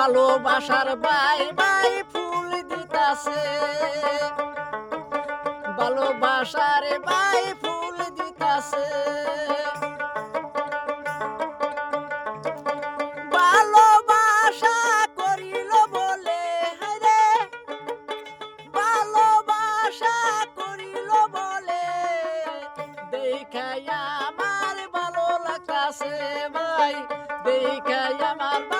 ভালোবাসার bye bye ফুল দিতাছে। ভালোবাসার by ফুল দিতাছে। দেখাই আমার ভালো লাগতাছে ভাই দেখাই আমার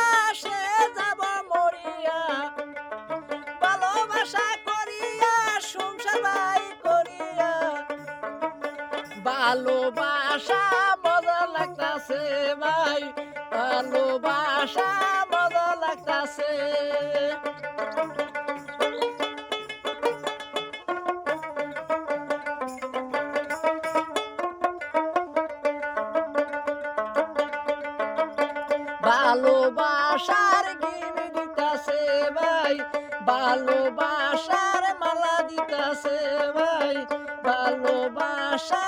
ভালোবাসা মজা লাগতাছে ভাই। ভালোবাসা মজা লাগতাছে। ভালোবাসার গিন দিতাছে ভাই। ভালোবাসার মালা দিতাছে ভাই ভালোবাসা